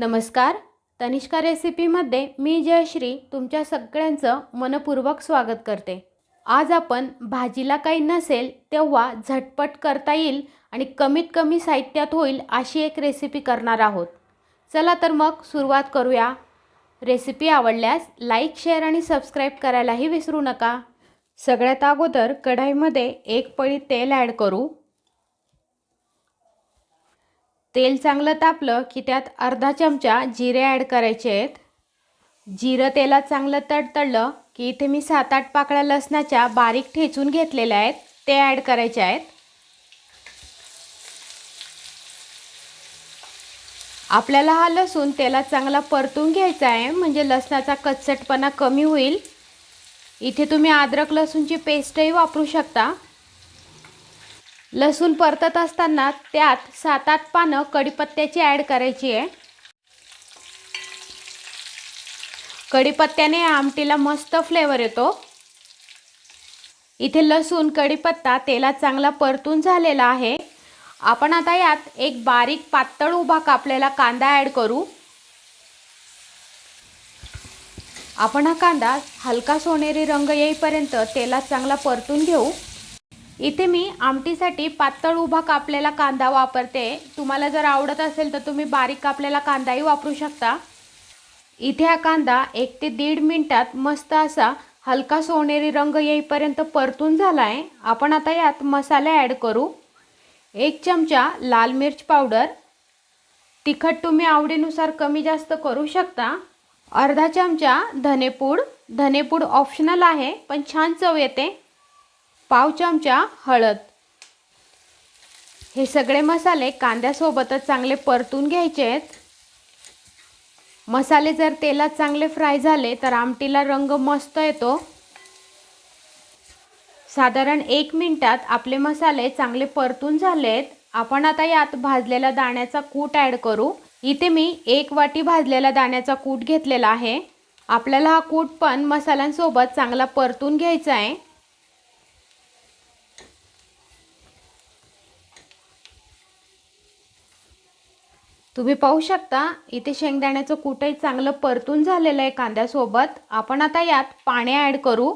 नमस्कार. तनिष्का रेसिपीमध्ये मी जयश्री तुमच्या सगळ्यांचं मनपूर्वक स्वागत करते. आज आपण भाजीला काही नसेल तेव्हा झटपट करता येईल आणि कमीत कमी साहित्यात होईल अशी एक रेसिपी करणार आहोत. चला तर मग सुरुवात करूया. रेसिपी आवडल्यास लाईक शेअर आणि सबस्क्राईब करायलाही विसरू नका. सगळ्यात अगोदर कढाईमध्ये एक पळी तेल ॲड करू. तेल चांगलं तापलं की त्यात अर्धा चमचा जिरे ॲड करायचे आहेत. जिरं तेलात चांगलं तडतडलं की इथे मी सात आठ पाकळ्या लसणाच्या बारीक ठेचून घेतलेल्या आहेत ते ॲड करायचे आहेत. आपल्याला हा लसूण तेलात चांगला परतून घ्यायचा आहे म्हणजे लसणाचा कचटपणा कमी होईल. इथे तुम्ही अद्रक लसूणची पेस्टही वापरू शकता. लसूण परतत असताना त्यात सात आठ पानं कढीपत्त्याची ॲड करायची आहे. कढीपत्त्याने आमटीला मस्त फ्लेवर येतो. इथे लसूण कढीपत्ता तेलात चांगला परतून झालेला आहे. आपण आता यात एक बारीक पातळ उभा कापलेला कांदा ॲड करू. आपण हा कांदा हलका सोनेरी रंग येईपर्यंत तेलात चांगला परतून घेऊ. इथे मी आमटीसाठी पातळ उभा कापलेला कांदा वापरते. तुम्हाला जर आवडत असेल तर तुम्ही बारीक कापलेला कांदाही वापरू शकता. इथे हा कांदा एक ते दीड मिनटात मस्त असा हलका सोनेरी रंग येईपर्यंत परतून झाला आहे आपण आता यात मसाले ॲड करू. एक चमचा लाल मिर्च पावडर. तिखट तुम्ही आवडीनुसार कमी जास्त करू शकता. अर्धा चमचा धनेपूड. धनेपूड ऑप्शनल आहे पण छान चव येते. पाव चमचा हळद. हे सगळे मसाले कांद्यासोबतच चांगले परतून घ्यायचे आहेत. मसाले जर तेलात चांगले फ्राय झाले तर आमटीला रंग मस्त येतो. साधारण एक मिनटात आपले मसाले चांगले परतून झाले आहेत. आपण आता यात भाजलेला दाण्याचा कूट ॲड करू. इथे मी एक वाटी भाजलेला दाण्याचा कूट घेतलेला आहे. आपल्याला हा कूट पण मसाल्यांसोबत चांगला परतून घ्यायचा आहे. तुम्ही पाहू शकता इथे शेंगदाण्याचं कुठंही चांगलं परतून झालेलं आहे कांद्यासोबत. आपण आता यात पाणी ॲड करू.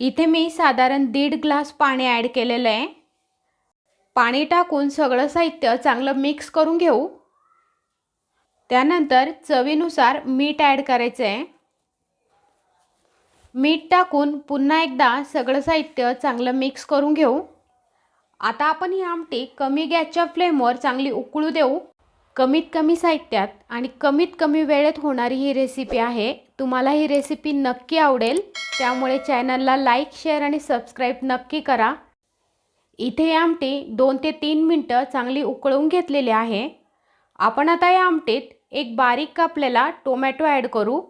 इथे मी साधारण दीड ग्लास पाणी ॲड केलेलं आहे. पाणी टाकून सगळं साहित्य चांगलं मिक्स करून घेऊ. त्यानंतर चवीनुसार मीठ ॲड करायचं आहे. मीठ टाकून पुन्हा एकदा सगळं साहित्य चांगलं मिक्स करून घेऊ. आता आपण ही आमटी कमी गॅसच्या फ्लेमवर चांगली उकळू देऊ. कमीत कमी साहित्यात आणि कमीत कमी वेळेत होणारी ही रेसिपी आहे. तुम्हाला ही रेसिपी नक्की आवडेल. त्यामुळे चॅनलला लाईक शेअर आणि सबस्क्राईब नक्की करा. इथे ही आमटी दोन ते तीन मिनटं चांगली उकळून घेतलेली आहे. आपण आता या आमटीत एक बारीक कापलेला टोमॅटो ॲड करू.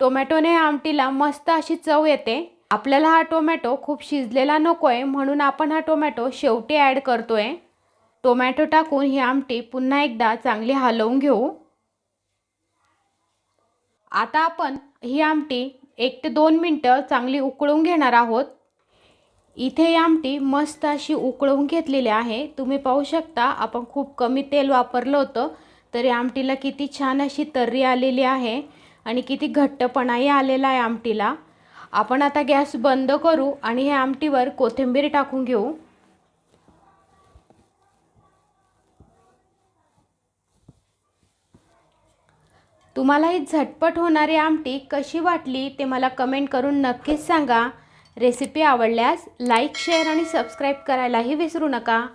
टोमॅटोने आमटीला मस्त अशी चव येते. आपल्याला हा टोमॅटो खूप शिजलेला नको आहे म्हणून आपण हा टोमॅटो शेवटी ॲड करतो आहे टोमॅटो टाकून ही आमटी पुन्हा एकदा चांगली हलवून घेऊ. आता आपण ही आमटी एक ते दोन मिनटं चांगली उकळून घेणार आहोत. इथे ही आमटी मस्त अशी उकळवून घेतलेली आहे. तुम्ही पाहू शकता आपण खूप कमी तेल वापरलं होतं तरी आमटीला किती छान अशी तर्री आलेली आहे. आणि किती घट्टपणाही आलेला आहे आमटीला. आपण आता गॅस बंद करू आणि हे आमटीवर कोथिंबीर टाकून घेऊ. तुम्हाला ही झटपट होणारी आमटी कशी वाटली ते मला कमेंट करून नक्कीच सांगा. रेसिपी आवडल्यास लाईक शेअर आणि सबस्क्राईब करायलाही विसरू नका.